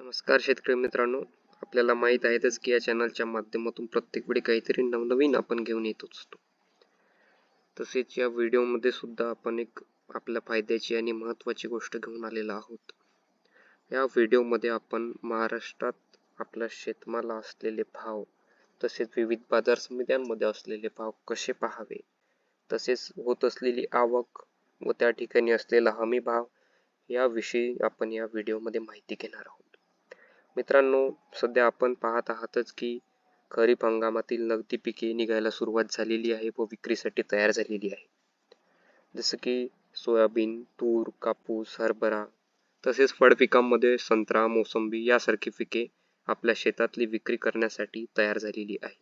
नमस्कार शेतकरी मित्रांनो. आपल्याला माहीत आहेतच की या चॅनलच्या माध्यमातून प्रत्येक वेळी काहीतरी नवनवीन आपण घेऊन येत असतो. तसेच या व्हिडिओमध्ये सुद्धा आपण एक आपल्या फायद्याची आणि महत्त्वाची गोष्ट घेऊन आलेलो आहोत. या व्हिडिओमध्ये आपण महाराष्ट्रात आपल्या शेतमाला असलेले भाव तसेच विविध बाजार समित्यांमध्ये असलेले भाव कसे पाहावे? तसेच होत असलेली आवक व त्या ठिकाणी असलेला हमी भाव याविषयी आपण या व्हिडिओमध्ये माहिती घेणार आहोत. मित्रांनो सध्या आपण पाहत आहातच की खरीप हंगामातील नगदी पिके निघायला सुरुवात झालेली आहे व विक्रीसाठी तयार झालेली आहे. जसं की सोयाबीन तूर कापूस हरभरा तसेच फळपिकांमध्ये संत्रा मोसंबी यासारखी पिके आपल्या शेतातली विक्री करण्यासाठी तयार झालेली आहे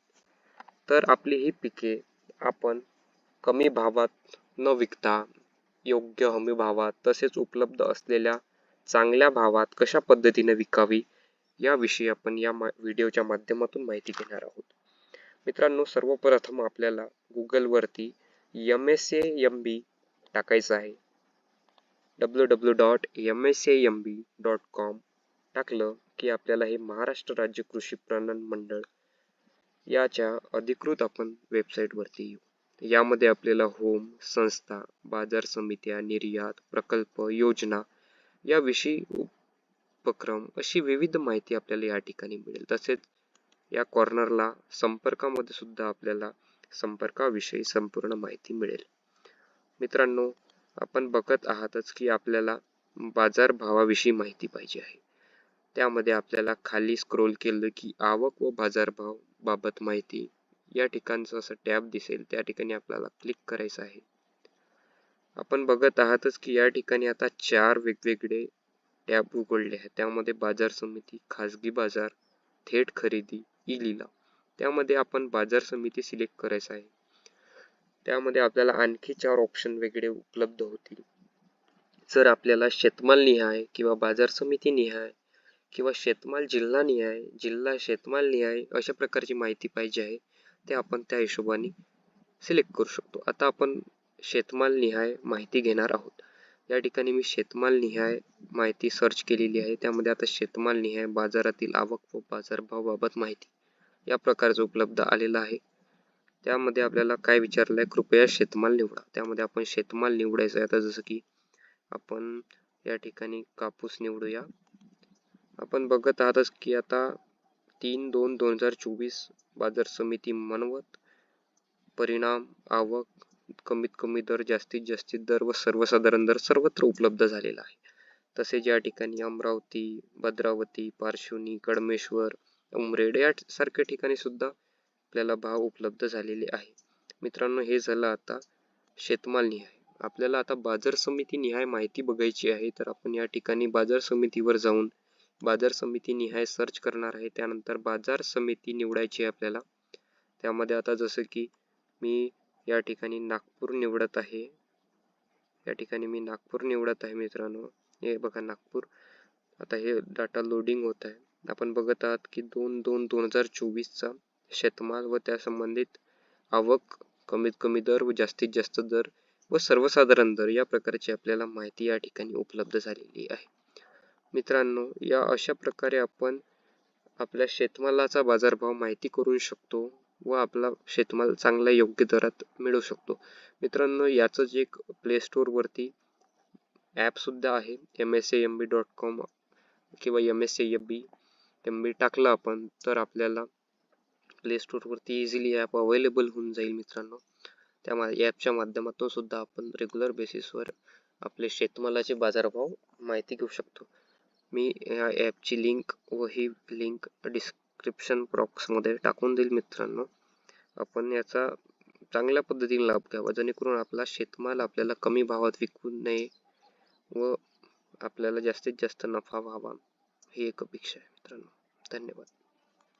तर आपली ही पिके आपण कमी भावात न विकता योग्य हमी भावात तसेच उपलब्ध असलेल्या चांगल्या भावात कशा पद्धतीने विकावी याविषयी आपण या व्हिडिओच्या माध्यमातून माहिती घेणार आहोत. मित्रांनो सर्वप्रथम आपल्याला गुगलवरती M S A M B टाकायचं आहे. W W dot M S A M B dot com टाकलं की आपल्याला हे महाराष्ट्र राज्य कृषी प्रणन मंडळ याच्या अधिकृत आपण वेबसाईटवरती येऊ. यामध्ये आपल्याला होम संस्था बाजार समित्या निर्यात प्रकल्प योजना याविषयी उपक्रम अशी विविध माहिती आपल्याला या ठिकाणी मिळेल. तसेच या कॉर्नरला संपर्कामध्ये सुद्धा आपल्याला संपर्काविषयी संपूर्ण माहिती मिळेल. मित्रांनो आपण बघत आहातच की आपल्याला बाजार भावाविषयी माहिती पाहिजे आहे. त्यामध्ये आपल्याला खाली स्क्रोल केलं की आवक व बाजारभाव बाबत माहिती या ठिकाणचं असं टॅब दिसेल. त्या ठिकाणी आपल्याला क्लिक करायचं आहे. आपण बघत आहातच की या ठिकाणी आता चार वेगवेगळे टॅब उघडले आहे त्यामध्ये बाजार समिती खाजगी बाजार थेट खरेदी ई लिलाव त्यामध्ये आपण बाजार समिती सिलेक्ट करायचं आहे. त्यामध्ये आपल्याला आणखी चार ऑप्शन वेगळे उपलब्ध होतील. जर आपल्याला शेतमाल निहाय किंवा बाजार समिती निहाय किंवा शेतमाल जिल्हा निहाय जिल्हा शेतमाल निहाय अशा प्रकारची माहिती पाहिजे आहे ते आपण त्या हिशोबाने सिलेक्ट करू शकतो. आता आपण शेतमाल निहाय माहिती घेणार आहोत. या ठिकाणी मी शेतमाल निहाय माहिती सर्च केलेली आहे. त्यामध्ये आता शेतमाल निहाय बाजारातील आवक व बाजारभावाबाबत माहिती या प्रकारचं उपलब्ध आलेलं आहे. त्यामध्ये आपल्याला काय विचारलं आहे कृपया शेतमाल निवडा. त्यामध्ये आपण शेतमाल निवडायचं आहे. आता जसं की आपण या ठिकाणी कापूस निवडूया. आपण बघत आहातच की आता तीन दोन दोन हजार चोवीस बाजार समिती मनवत परिणाम आवक कमीत कमी दर जास्तीत जास्तीत दर व सर्वसाधारण दर सर्वत्र उपलब्ध झालेला आहे. तसेच या ठिकाणी अमरावती भद्रावती पार्श्वनी कडमेश्वर उमरेड यासारख्या ठिकाणी सुद्धा आपल्याला भाव उपलब्ध झालेले आहे. मित्रांनो हे झालं आता शेतमाल निहाय. आपल्याला आता बाजार समिती निहाय माहिती बघायची आहे तर आपण या ठिकाणी बाजार समितीवर जाऊन बाजार समिती निहाय सर्च करणार आहे. त्यानंतर बाजार समिती निवडायची आहे आपल्याला. त्यामध्ये आता जसं की मी या ठिकाणी नागपूर निवडत आहे. या ठिकाणी मी नागपूर निवडत आहे मित्रांनो. हे बघा नागपूर. आता हे डाटा लोडिंग होत आहे. आपण बघत आहात की दोन दोन दोन हजार चोवीसचा शेतमाल व त्या संबंधित आवक कमीत कमी दर व जास्तीत जास्त दर व सर्वसाधारण दर या प्रकारची आपल्याला माहिती या ठिकाणी उपलब्ध झालेली आहे. मित्रांनो या अशा प्रकारे आपण आपल्या शेतमालाचा बाजारभाव माहिती करू शकतो. व आपला शेतमाल चांगल्या योग्य दरात मिळू शकतो. मित्रांनो याचंच एक प्ले स्टोअरवरती ॲपसुद्धा आहे. M S A M B dot com किंवा M S A M B M B टाकलं आपण तर आपल्याला प्ले स्टोअरवरती इझिली ॲप अवेलेबल होऊन जाईल मित्रांनो. त्या ॲपच्या माध्यमातून सुद्धा आपण रेग्युलर बेसिसवर आपले शेतमालाचे बाजारभाव माहिती घेऊ शकतो. मी या ॲपची लिंक व ही लिंक डिस्क्रिप्शन बॉक्समध्ये टाकून देईल मित्रांनो. आपण याचा चांगल्या पद्धतीने लाभ घ्यावा. जेणेकरून आपला शेतमाल आपल्याला कमी भावात विकू नये व आपल्याला जास्तीत जास्त नफा व्हावा. ही एक अपेक्षा आहे मित्रांनो. धन्यवाद.